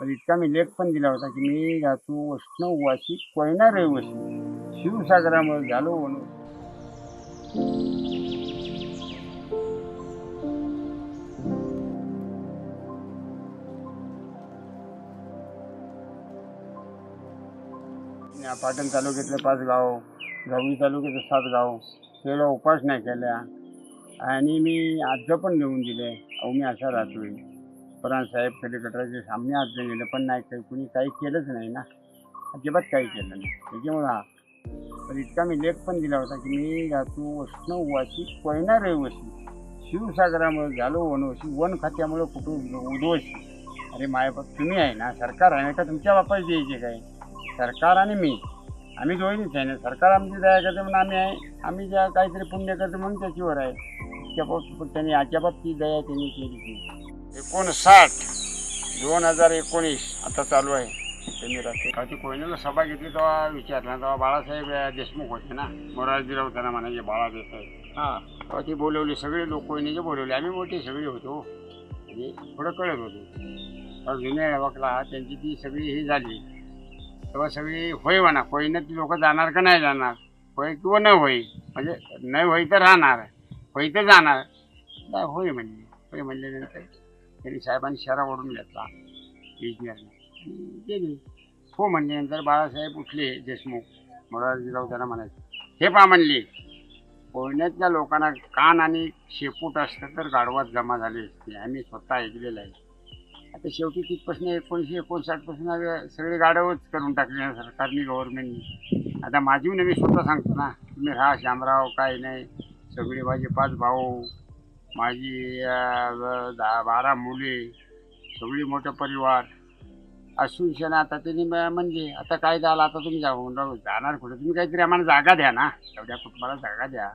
तर इतका मी लेख पण दिला होता की मी जातो वैष्णव वाशी कोयना रहिवासी. शिवसागरामुळे झालो म्हणून. पाटण तालुक्यातले पाच गाव गवळी तालुक्यातले सात गाव त्याला उपासना केल्या. आणि मी अर्ज पण लिहून दिले. अहो मी असा राहतोय. साहेब कलेक्टरचे सामने अर्ज गेले पण नाही काही कुणी काही केलंच नाही ना. अजिबात काही केलं नाही. त्याच्यामुळं हा. पण इतका मी लेख पण दिला होता की मी जातो वैष्णव वाशी कोयना रहिवासी. शिवसागरामुळे झालो वनवशी वन खात्यामुळे कुठून उद्वशी अरे मायबाप तुम्ही आहे ना सरकार आहे ना का तुमच्या बापाच द्यायचे काय? सरकार आणि मी. आम्ही दोन्हीच आहे ना सरकार आमची दया करते म्हणून आम्ही आहे. आम्ही ज्या काहीतरी पुण्य करतो म्हणून त्याच्यावर आहे. त्याच्या बाबतीत त्यांनी याच्या बाबतीत दया त्यांनी केली. एकोणसाठ. दोन हजार एकोणीस. आता चालू आहे. त्यांनी रात्री का ती कोयनेला सभा घेतली तेव्हा विचारला. तेव्हा बाळासाहेब देशमुख होते ना. मोरारजीराव त्यांना म्हणायचे बाळा देसाई हां. तेव्हा ती बोलवली सगळे लोक कोयनेचे बोलवले. आम्ही मोठे सगळे होतो. म्हणजे थोडं कळत होतो. जुन्या वकला त्यांची ती सगळी ही झाली. तेव्हा सगळी होय म्हणा होईनं ती लोक जाणार का नाही जाणार? होय किंवा न होई म्हणजे नाही होई तर राहणार. होई तर जाणार. होय म्हणले. होय म्हणल्यानंतर त्यांनी साहेबांनी शरा ओढून घेतला इंजिनियरने गेली हो म्हणल्यानंतर बाळासाहेब उठले देशमुख मोरारजीराव त्यांना म्हणायचे. हे पा म्हणले कोयण्यातल्या लोकांना कान आणि शेपूट असतं तर गाढवात जमा झाले असते. आम्ही स्वतः ऐकलेलं आहे. आता शेवटी तिथपासून एकोणीसशे एकोणसाठपासून सगळे गाडवच करून टाकले ना सरकारने गव्हर्नमेंटनी आता माझी मी स्वतः सांगतो ना तुम्ही राहा शामराव काय नाही सगळे माझे पाच भाऊ माझी दहा बारा मुले सगळी मोठं परिवार. असून क्षण आता त्यांनी म- म्हणजे आता काय झालं? आता तुम्ही जा जाणार कुठे? तुम्ही काहीतरी आम्हाला जागा द्या ना. एवढ्या कुटुंबाला जागा द्या.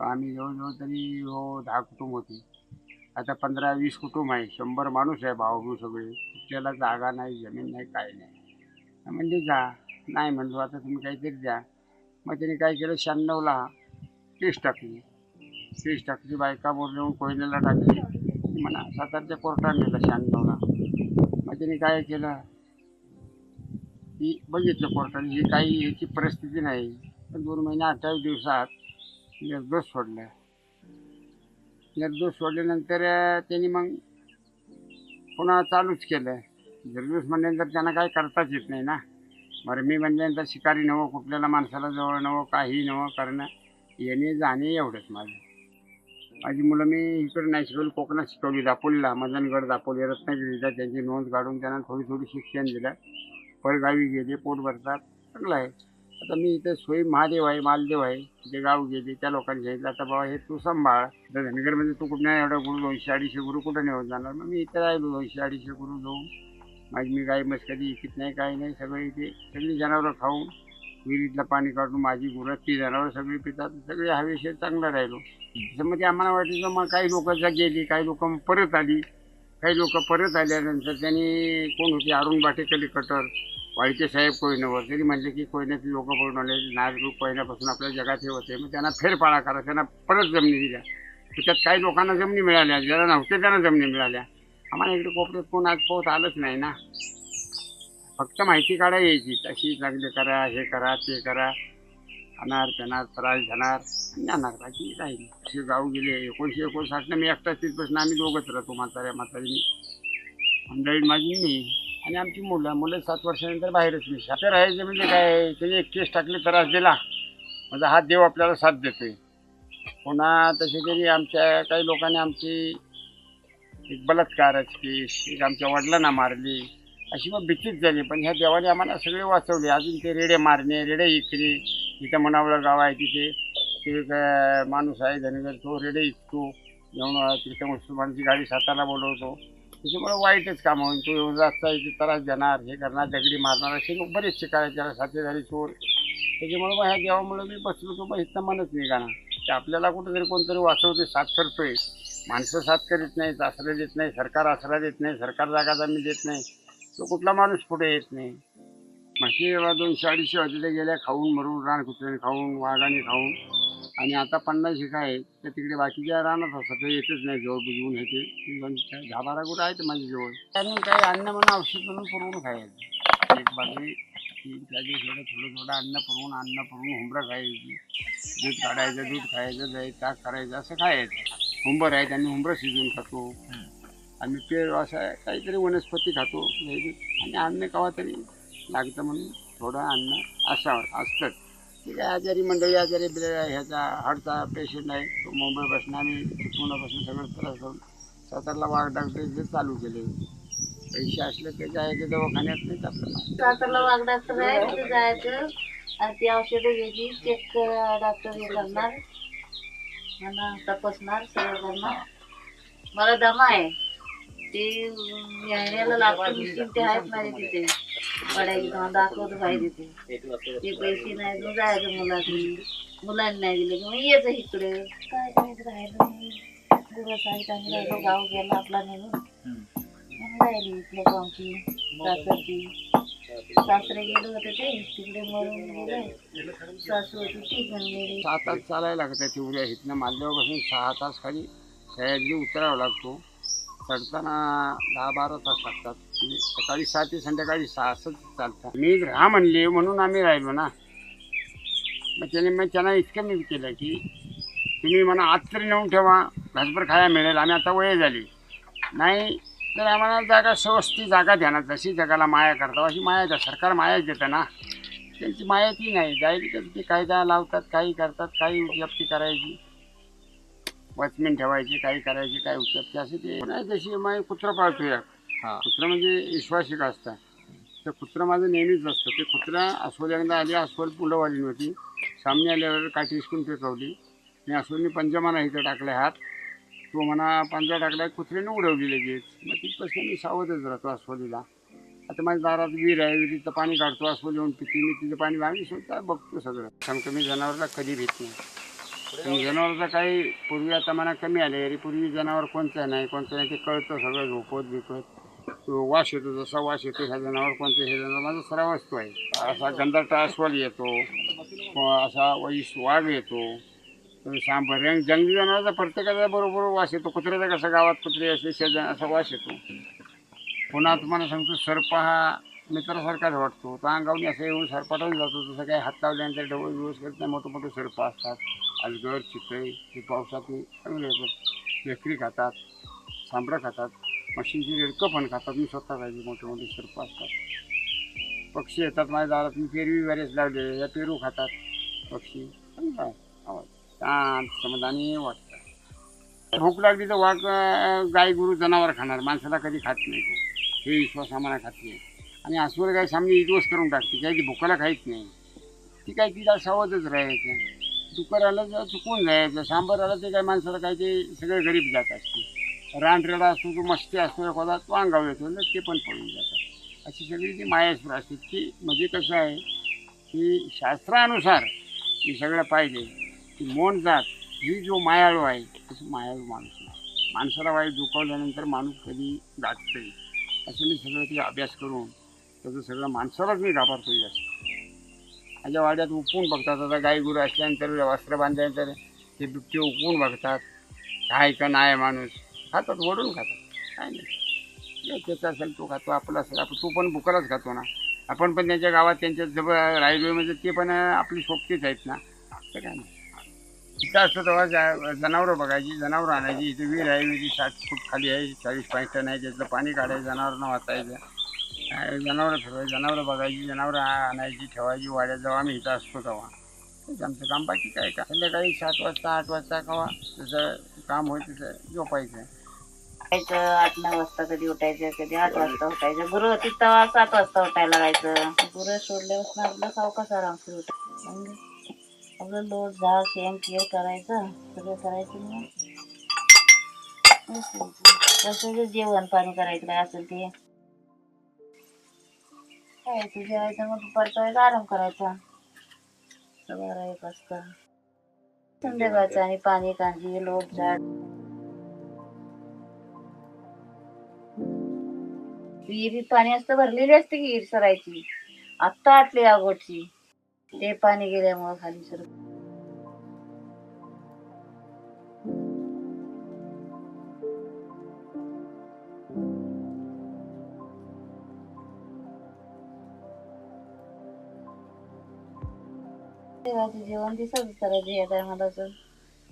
तर आम्ही जवळजवळ तरी हो दहा कुटुंब होती. आता पंधरा वीस कुटुंब आहे. शंभर माणूस आहे भाऊ सगळे. कुठल्याला जागा नाही जमीन नाही काय नाही. म्हणजे जा. नाही म्हणलो आता तुम्ही काहीतरी द्या. मग त्यांनी काय केलं? शहाण्णवला केस टाकली. केस टाकली बायका बोलून कोयनेला टाकली. म्हणा सातारच्या कोर्टात नेलं शहाण्णवला. मग त्याने काय केलं? ही बघितलं कोर्टाने ही काही याची परिस्थिती नाही. पण दोन महिने अठ्ठावीस दिवसात निर्दोष सोडलं. निर्दोष सोडल्यानंतर त्यांनी मग पुन्हा चालूच केलं. निर्दोष म्हणल्यानंतर त्यांना काही करताच येत नाही ना. बरं मी म्हणल्यानंतर शिकारी नवं कुठल्याला माणसाला जवळ नवं काही नवं करणं येणे जाणे एवढंच माझं. माझी मुलं मी इकडे नाही कोकणात शिकवली दापोलीला मदनगड दापोली रत्नागिरीला. त्यांची नोंद काढून त्यांना थोडी थोडी शिक्षण दिलं. परगावी गेले पोट भरतात. चांगलं आहे. आता मी इथं सोयी महादेव आहे मालदेव आहे. तिथे गाव गेले त्या लोकांनी सांगितलं आता बाबा हे तू सांभाळ. आता धनगरमध्ये तू कुठं नाही एवढा गुरु दोनशे अडीचशे गुरु कुठं नेऊन जाणार? मग मी इथं राहिलो दोनशे अडीचशे गुरु जाऊन माझी मी गाय मस्करी कधी इकित नाही काही नाही. सगळे इथे सगळी जनावरं खाऊन विहिरीतलं पाणी काढून माझी गुरं ती जनावरं सगळी पितात सगळे हवेशीर चांगलं राहिलो. त्याच्यामध्ये आम्हाला वाटलं मग काही लोक जा गेली काही लोक परत आली काही लोक परत आल्यानंतर त्यांनी कोण होते? अरुण बाटे कटर वाळके साहेब कोयनावर. त्यांनी म्हणले की कोयन्यातली लोक पळून आले नागरिक कोयन्यापासून आपल्या जगात हे होते मग त्यांना फेरफाळा करा त्यांना परत जमिनी दिल्या. त्याच्यात काही लोकांना जमिनी मिळाल्या ज्याला नव्हत्या त्यांना जमिनी मिळाल्या. आम्हाला इकडे कोपऱ्यात कोण आज पोहोच आलंच नाही ना. फक्त माहिती काढा यायची. तशी लग्न करा हे करा ते करा. खाणार पिणार त्रास घेणार जाणार. बाकी काही नाही. असे गाव गेले. एकोणीशे एकोणसाठनं मी एकटाच तिथपासून आम्ही दोघंच राहतो म्हाताऱ्या म्हातारी मंडळी माझी मी. आणि आमची मुलं. मुलं सात वर्षानंतर बाहेरच मी आता राहायचं म्हणजे काय? त्याने एक केस टाकले त्रास दिला. माझा हात देव आपल्याला साथ देतोय. पुन्हा तसे तरी आमच्या काही लोकांनी आमची एक बलात्कारच केस. एक आमच्या वडिलांना मारली. अशी मग भीतीच झाली. पण ह्या देवाने आम्हाला सगळे वाचवले. अजून ते रेडे मारणे रेडे इकणे. तिथं मनावळं गाव आहे तिथे. ते एक माणूस आहे धनगर. तो रेडे इकतो. येऊन तिथं मुसलमानची गाडी सातारा बोलवतो. त्याच्यामुळे वाईटच काम होईल. तो येऊन रस्ता इथे त्रास देणार हे करणार दगडी मारणार असे लोक बरेचसे करायचे त्याला साथीदारी चोर. त्याच्यामुळे मग ह्या देवामुळे मी बसलो तो मग इथं मनच निघाणार की आपल्याला कुठेतरी कोणतरी वाचवते साथ करतोय. माणसं साथ करीत नाहीत आसरा देत नाही सरकार आसरा देत नाही सरकार जागा जमीन देत नाही. तो कुठला माणूस पुढे येत नाही. म्हशी दोनशे अडीचशे होते ते गेल्या खाऊन मरून रान कुत्र्याने खाऊन वाघाने खाऊन. आणि आता पन्नास एक आहे तर तिकडे बाकीच्या रानात असतात ते येतच नाही जवळ बुजवून हे ते. दहा बारा गुरं आहेत माझ्या जवळ त्यांनी काही अन्न म्हणून औषध म्हणून पुरवून खायचं. एक बाजरी की त्याच्या थोडं थोडं थोडं अन्न पुरवून अन्न पुरवून हुंबरं खायची. दूध काढायचं दूध खायचं दही ताक करायचं असं खायचं. हुंबर आहे त्यांनी हुंबरं शिजवून खातो. आम्ही पेळ असं काहीतरी वनस्पती खातो आणि अन्न कवा तरी लागतं म्हणून थोडं अन्न असावं असतं. ते काय आजारी मंडळी आजारी बिले- ह्याचा हार्टचा पेशंट आहे तो मुंबईपासून आम्ही पुण्यापासून सगळं त्रास होऊन सातारला वाघ डॉक्टर चालू केले. पैसे असले ते जायचे दवाखान्यात नाही आपल्याला सातारला वाघ डॉक्टर आहे तिथे जायचं. आणि ती औषधं घ्यायची चेक डॉक्टर हे करणार. तपासणार सगळं करणार. मला दमा आहे. ते यायला लागतं मशीन ते आहेत माझे तिथे. पडायची तेव्हा दाखवत पाहिजे ते ते पैसे नाही मग जायचं मुलांनी मुलांनी नाही दिले की मग यायचं इकडे. काय करायचं राहिलं आहेत आम्ही राहिलो गाव गेला आपला निघून राहिली इथल्या गावची सासरची. सासरे गेले होते ते तिकडे मरून गेले. सासू होती ती पण गेली. सहा तास चालायला लागतं तेवढ्या इथनं मालदेवापासून. सहा तास खाली सह्याद्री उतरावं लागतो. चढताना दहा बारा तास लागतात. म्हणजे सकाळी सहा ते संध्याकाळी सहा असंच मी राहा म्हणले म्हणून आम्ही राहिलो ना. मग त्याने मग त्यांना इतकं मी केलं की तुम्ही म्हणा आज तरी नेऊन ठेवा. घासभर खायला मिळेल. आम्ही आता वय झाली. नाही तर आम्हाला जागा स्वस्ती जागा द्या ना जशी जगाला माया करता अशी माया द्या सरकार मायाच देतं ना. त्यांची माया ती नाही. जाईल तर ते कायदा लावतात काही करतात काही उपलब्धी करायची. वॉचमॅन ठेवायचे काही करायचे काही उपजप्ती असे ते नाही जशी मग कुत्रं पाळतो या. कुत्रं म्हणजे विश्वासिक असतं. तर कुत्रं माझं नेहमीच असतं. ते कुत्रा अस्वल एकदा आली अस्वल पुलंवाली नव्हती सामने आल्यावर काठी हिसकून फेकवली. मी अस्वलनी पंजमाना इथं टाकले हात. तो म्हणा पंजा टाकला कुत्र्याने उडवली लगेच. मग तिथपासून मी सावधच राहतो अस्वलीला. आता माझ्या दारात विहीर आहे विहिरीचं पाणी काढतो अस्वल येऊन पिती मी तिचं पाणी आम्ही स्वतः बघतो सगळं. सांगतो मी जनावरला कधी भेट नाही. आणि जनावरचं काही पूर्वी आता मला कमी आले अरे पूर्वी जनावर कोणतं नाही कोणतं नाही ते कळतं सगळं झोपत बिपत. वास येतो जसा वास येतो ह्या जनावर कोणतं हे जनावर माझा सराव वस्तू आहे. असा गंधाचा अस्वल येतो असा वैस वाघ येतो सांबर. रंग जंगली जनावरचा प्रत्येकाचा बरोबर वास येतो कुत्र्याचा कसा गावात कुत्रे असे शेजन असा वास येतो. पुन्हा तुम्हाला सांगतो सर्प हा मित्रासारखाच वाटतो. तो अंगावून असं येऊन सरपाटून जातो तसं काही हात लावल्यानंतर डबल व्यवस्थित करत नाही मोठे मोठे सर्प असतात. अजगर चितळे ते पावसात चांगले येतात लेकरी खातात सांबरं खातात मशीनची रेडकं पण खातात. मी स्वतः खायची मोठे मोठे सर्प असतात. पक्षी येतात माझ्या दारात मी पेरवी बरेच लावले या पेरू खातात. पक्षी चांगला आवाज शांत समाधानी वाटतं भूक लागली तर वाघ गाय गुरु जनावर खाणार. माणसाला कधी खात नाही हे विश्वास आम्हाला खात नाही. आणि अस्वल गाय सामने इजवस करून टाकते काय ती भुकाला खायच नाही. ती काय तिला सावधच राहायचं. दुपार आलं तर चुकून जायचं सांबार आलं ते काय माणसाला काय ते सगळे गरीब जात असते रानरेडा असतो तो मस्ती असतो एखादा तो अंगावर येतो ना ते पण पळून जातात. अशी सगळी ती मायाश्वर असते ती म्हणजे कसं आहे की शास्त्रानुसार मी सगळं पाहिजे की मोन जात ही जो मायाळू आहे तसं मायाळू माणूस आहे. माणसाला वाईट दुखावल्यानंतर माणूस कधी गाठते असं मी सगळं ते अभ्यास करून त्याचं सगळं माणसालाच मी घाबरतो असं माझ्या वाड्यात उपवून बघतात. आता गाई गुरु असल्यानंतर वस्त्र बांधल्यानंतर ते बिबटे उपवून बघतात. काय का नाही माणूस? खातात वडून खातात. काय नाही. त्याचा असेल तो खातो आपला असेल आपण तो पण बुकालाच खातो ना. आपण पण त्यांच्या गावात त्यांच्या जवळ राहिलो म्हणजे ते पण आपली सोबतीच आहेत ना. तर काय नाही. इथं असतं तेव्हा जा जनावरं बघायची जनावरं आणायची. इथे विहीर आहे विहिरी साठ फूट खाली आहे चाळीस पाच टन आहे. त्यातलं पाणी काढायचं जनावरांना वाचायचं. जनावरं फिरवायची जनावरं बघायची जनावरं आणायची ठेवायची वाड्यात जेव्हा आम्ही इथं असतो तेव्हा. तेच आमचं काम. बाकी काय का? संध्याकाळी सात वाजता आठ वाजता केव्हा जसं काम होईल तसं झोपायचं. उठायचं आठ नऊ वाजता कधी उठायचं कधी आठ वाजता उठायचं. गुरु होती तेव्हा सात वाजता उठायला लागायचं. गुरु सोडल्यापासून आपला सावकाश आराम सुरू मग म्हणजे आपलं लोट झाड शेण केअर करायचं सगळं करायचं मग कसं जेवण पाणी करायचं काय असेल ते. खायचं जेवायचं मग दुपारचा वेळेस आराम करायचा. बारा एक वाजता संध्याकाळचं आणि पाणी कांजी लोट झाड विहिरीत पाणी असतं भरलेली असते की विहीर सरायची. आत्ता आटली अगोटची ते पाणी गेल्यामुळे खाली सर ठेवायचं जेवण दिसत करायचं या टायमाला असून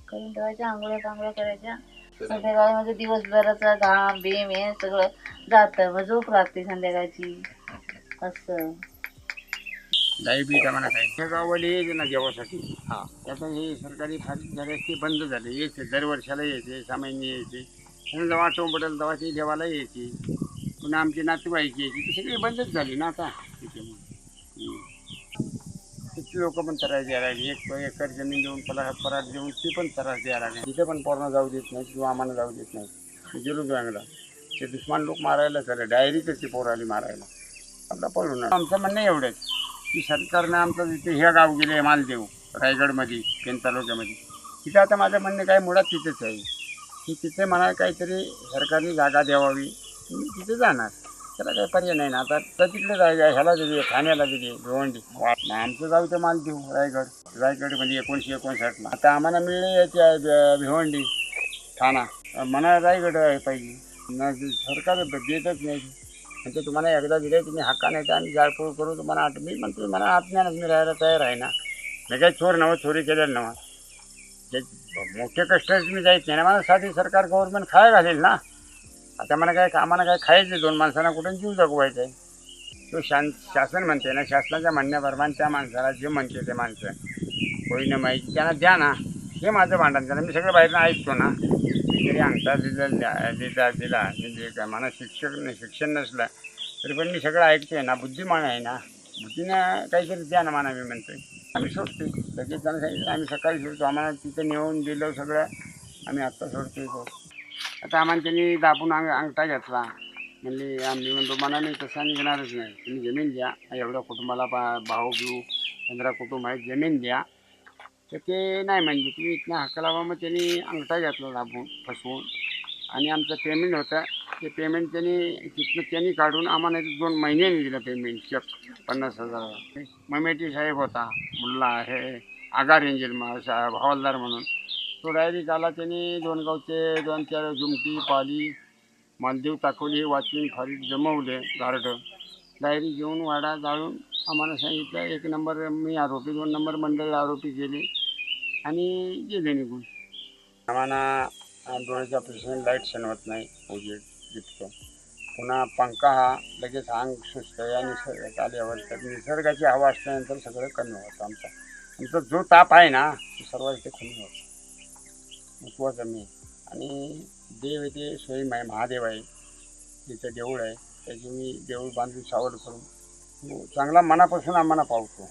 करून ठेवायच्या आंघोळ्या पांघोळ्या करायच्या. संध्याकाळी म्हणजे दिवसभराचा घाम बेम हे सगळं जातं. मग झोप लागते संध्याकाळची. असं. काय त्या गावाला यायचे ना जेवासाठी. हा. आता हे सरकारी खाजगी झाले ते बंद झाले. यायचे दरवर्षाला यायचे सामान्य यायचे. आणि जेव्हा आठवण पडेल तेव्हा ते जेवायला यायची. पुन्हा आमची नातेवाईक यायची. ती सगळी बंदच झाली ना आता. त्याच्यामुळे किती लोक पण त्रास द्यायला लागली. एक एकर जमीन देऊन पला पराठ देऊन ती पण त्रास द्यायला लागली. तिथे पण पोरणं जाऊ देत नाही किंवा आम्हाला जाऊ देत नाही. गेलो चांगला ते दुश्मन लोक मारायला चालले डायरी ती पोर आली मारायला. आपला पळून आमचं म्हणणं एवढंच की सरकारनं आमचं तिथे हे गाव गेले मालदेव रायगडमध्ये पेन तालुक्यामध्ये. तिथे आता माझं म्हणणं काय मुळात तिथेच आहे. की तिथे मला काहीतरी सरकारने जागा द्यावावी मी तिथे जाणार. त्याला काही पर्याय नाही ना. आता तर तिकडे जागा ह्याला दिली ठाण्याला दिली भिवंडी. आमचं गाव ते देऊ रायगड. रायगड म्हणजे एकोणीसशे एकोणसाठ. आता आम्हाला मिळले याची भिवंडी ठाणा. मला रायगड पाहिजे. न सरकार देतच नाही. म्हणजे तुम्हाला एकदा दिले तुम्ही हक्का नाही तर आम्ही जाळपोळ करू. तुम्हाला आठ मी म्हणतो मला आत्म्यानं मी राहायला तयार आहे ना. मी काही चोर नवं चोरी केलेलं नवं मोठे कष्ट मी जायच नाही. ना मला साधी सरकार गव्हर्नमेंट खाय घालेल ना. आता मला काय कामाला काय खायचं दोन माणसांना कुठून जीव जगवायचा आहे? तो शान शासन म्हणते ना शासनाच्या म्हणण्याप्रमाणे त्या माणसाला जे म्हणते ते माणसं. कोणी न माहिती. त्यांना द्या ना. हे माझं भांडण त्यांना मी सगळं बाहेरनं ऐकतो ना. मी जरी अंगठा दिला दिला. दिला म्हणजे काय मला शिक्षक नाही शिक्षण नसलं तरी पण मी सगळं ऐकतोय ना. बुद्धिमान आहे ना. बुद्धीनं काहीतरी द्या ना मला मी म्हणतोय. आम्ही सोडतो लगेच त्यांना सांगितलं आम्ही सकाळी सोडतो. आम्हाला तिथं नेऊन दिलं सगळं. आम्ही आत्ता सोडतोय. आता आम्हाला त्यांनी दाबून अंग अंगठा घेतला. म्हणली आम्ही म्हणतो मला नाही तसं निघणारच नाही. तुम्ही जमीन द्या एवढ्या कुटुंबाला बा भाऊ घेऊ. पंधरा कुटुंब आहे जमीन द्या तर ते नाही म्हणजे तुम्ही इथनं हक्क लावा. मग त्यांनी अंगठा घेतला दाबून फसवून. आणि आमचं पेमेंट होतं. ते पेमेंट त्यांनी तिथनं त्यांनी काढून आम्हाला दोन महिन्यांनी दिलं पेमेंट चेक पन्नास हजार. ममेटी साहेब होता मुल्ला हे आगार इंजिन मा सा- हवालदार म्हणून. तो डायरेक्ट आला दोन गावचे दोन चार झुमकी पाली मालदेव हे वाचून फारीत जमवले गार्ड डायरी घेऊन वाडा जाळून आम्हाला सांगितलं एक नंबर मी आरोपी दोन नंबर मंडळ आरोपी गेले आणि गेले निघून. आम्हाला डोळ्याच्या ऑपरेशन लाइट सणवत नाही म्हणजे उजेड जितकं पुन्हा पंखा हा लगेच अंग सुस्त या निसर्गात आल्यावर तर निसर्गाची हवा असल्यानंतर सगळं कमी होतं आमचा. आमचा जो ताप आहे ना तो सर्व इथे कमी होतो. महत्त्वाचं मी आणि देव इथे स्वयं आहे महादेव आहे. तिथं देऊळ आहे. त्याची मी देऊळ बांधून सावड करून हो, चांगला मनापासून आम्हाला पावतो.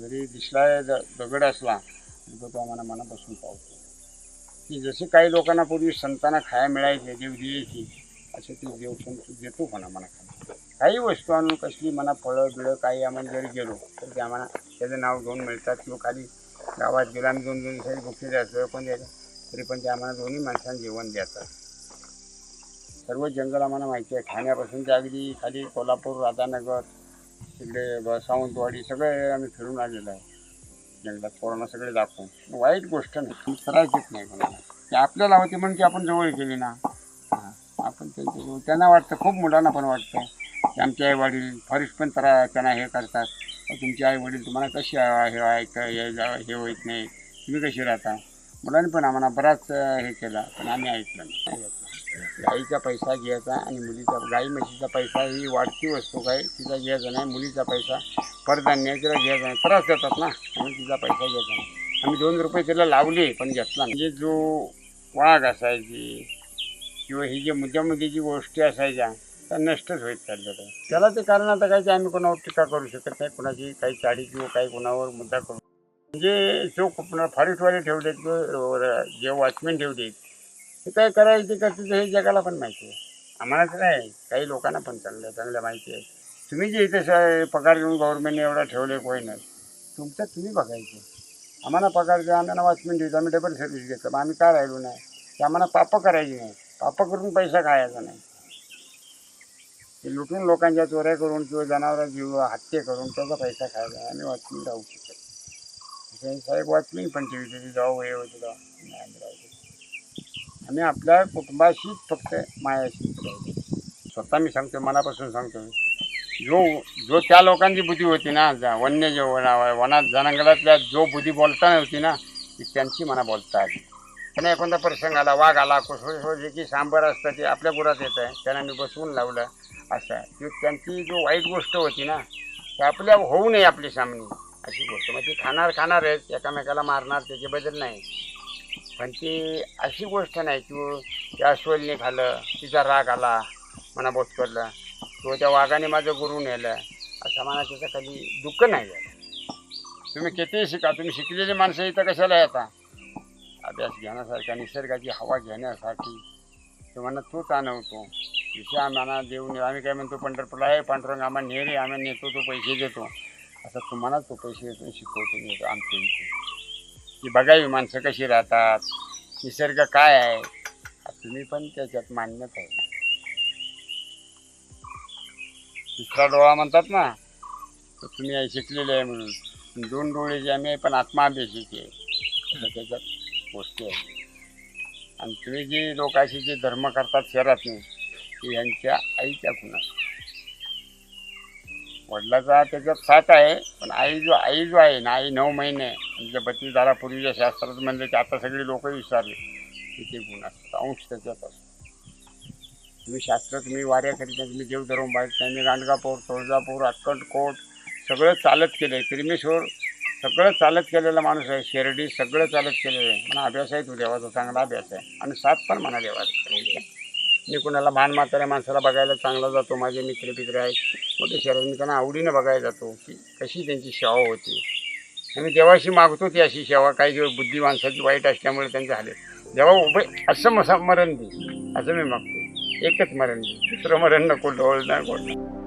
जरी दिसला द दगड असला तर तो आम्हाला मनापासून पावतो. की जसे काही लोकांना पूर्वी संतांना खाया मिळायचे देव द्यायची असे ते देव संत देतो पण आम्हाला खायला. काही वस्तू आणून कसली म्हणा फळं बिळं काही आम्हाला जरी गेलो तर ते आम्हाला त्याचं नाव घेऊन मिळतात. किंवा खाली गावात गेला आम्ही दोन दोन दिवसाची भुके द्यायचं पण द्यायचं तरी पण ते आम्हाला दोन्ही माणसांना जेवण द्यायचं सर्व जंगल आम्हाला माहिती आहे. ठाण्यापासून ते अगदी खाली कोल्हापूर राधानगर तिकडे सावंतवाडी सगळे आम्ही फिरून आलेलो आहे. जंगलात कोरोना सगळे दाखवून. वाईट गोष्ट नाही. त्रास देत नाही कोणाला. ते आपल्याला होती म्हणून की आपण जवळ केली ना. हां आपण त्यांच्या त्यांना वाटतं खूप मुलांना पण वाटतं. की आमचे आई वडील फॉरेस्ट पण त्रा त्यांना हे करतात. तुमचे आई वडील तुम्हाला कशी आहे- हे ऐकतं हे जा- हे होत नाही? तुम्ही कशी राहता? मुलांनी पण आम्हाला बराच हे केला पण आम्ही ऐकलं नाही. गाईचा पैसा घ्यायचा आणि मुलीचा गाई म्हशीचा पैसा ही वाढती वस्तू काय तिचा घ्यायचा नाही मुलीचा पैसा परधान्य तिला घ्यायचा नाही त्रास देतात ना म्हणून तिचा पैसा घ्यायचा नाही. आम्ही दोन रुपये तिला लावले पण घेतला म्हणजे जो वाघ असायची किंवा ही जी मुद्द्यामुद्द्याची गोष्टी असायच्या त्या नष्टच होत चालल्या त्याला ते कारण आता काय ते आम्ही कोणावर टीका करू शकत नाही कोणाची काही चाळी किंवा काही कोणावर मुद्दा करू जे चोख फॉरेस्टवाले ठेवलेत जे वॉचमॅन ठेवलेत ते काय करायचं ते करते ते हे जगाला पण माहिती आहे. आम्हाला तर नाही काही लोकांना पण चांगलं आहे चांगलं माहिती आहे. तुम्ही जे इथे स- पगार घेऊन गव्हर्नमेंटने एवढा ठेवले कोणी नाही. तुमचं तुम्ही बघायचं. आम्हाला पगार द्या आम्हाला वॉचमॅन देतो आम्ही डबल सर्व्हिस घेतो. मग आम्ही काय राहिलो नाही? ते आम्हाला पापं करायची नाही. पापं करून पैसा खायचा नाही. ते लुटून लोकांच्या चोऱ्या करून किंवा जनावरं घेऊ हत्या करून त्याचा पैसा खायचा आम्ही वॉचमॅन राहू शकतो. साहेब वाचली पण ठेवते जाऊ हे होते तेव्हा. नाही आम्ही आम्ही आपल्या कुटुंबाशीच फक्त मायाशीच राहतो स्वतः मी सांगतो मनापासून सांगतो जो जो त्या लोकांची बुद्धी होती ना जा- वन्यजीव वना- वनात जनांगलातल्या जो बुद्धी बोलताना होती ना ती त्यांची मना बोलता आली. पण एखादा प्रसंग आला वाघ आला कुसळ जे की सांबर असतं ते आपल्या गुरात येतं आहे. त्यांना मी बसवून लावलं असं. त्यांची जो वाईट गोष्ट होती ना ते आपल्या होऊ नये आपली सामनी. अशी गोष्ट. मग ती खाणार खाणारच एकामेकाला मारणार त्याच्याबद्दल नाही. पण ती अशी गोष्ट नाही की त्या अस्वलने खाल्लं तिचा राग आला मना बोचकडलं करलं किंवा त्या वाघाने माझं गुरु नेलं असं मला त्याचं कधी दुःख नाही झालं. तुम्ही कितीही शिका तुम्ही शिकलेली माणसं इथं कशाला येता? अभ्यास घेण्यासारखा निसर्गाची हवा घेण्यासाठी. तुम्हाला तोच आणवतो. विषय आम्हाला देऊन आम्ही काय म्हणतो पंढरपूरला आहे पांडुरंग आम्हाला नेरे आम्ही नेतो तो पैसे देतो. असं तुम्हाला तो पैसे देतो शिकवतो नेतो आमच्या इथे. की बघावी माणसं कशी राहतात निसर्ग काय आहे तुम्ही पण त्याच्यात मान्यच आहे. दुसरा डोळा म्हणतात ना तर तुम्ही शिकलेले आहे म्हणून. दोन डोळे जे आम्ही पण आत्मा आहे. त्याच्यात गोष्टी आहे आणि तुम्ही जे लोकांशी जे धर्म करतात शहरात ते यांच्या आईच्या खुणा वडिलाचा त्याच्यात साथ आहे. पण आई जो आई जो आहे ना आई नऊ महिने म्हणजे बत्तीस दारापूर्वीच्या शास्त्रात म्हणले की आता सगळी लोक विचारले की ते गुण असतात. अंश त्याच्यात असतो तुम्ही शास्त्र तुम्ही वाऱ्या तुम्ही देव धरून बाहेर त्यांनी गांडगापूर तुळजापूर अक्कलकोट सगळं चालत केलं आहे त्रिमेश्वर सगळं चालत केलेला माणूस आहे. शिर्डी सगळं चालत केलेलं आहे. म्हणा अभ्यास आहे तो देवाचा चांगला अभ्यास आहे. आणि साथ पण म्हणा देवाचा. मी कुणाला मान म्हाताऱ्या माणसाला बघायला चांगला जातो. माझे मित्र पित्र आहेत. मोठे शहरात मी त्यांना आवडीनं बघायला जातो की कशी त्यांची सेवा होती. आणि देवाशी मागतो ती अशी सेवा काही दिवस बुद्धी माणसाची वाईट असल्यामुळे त्यांचे झाले. देवा उभे असं मसा मरण दे असं मी मागतो. एकच मरण दे दुसरं मरण नको डोळ नाही कोण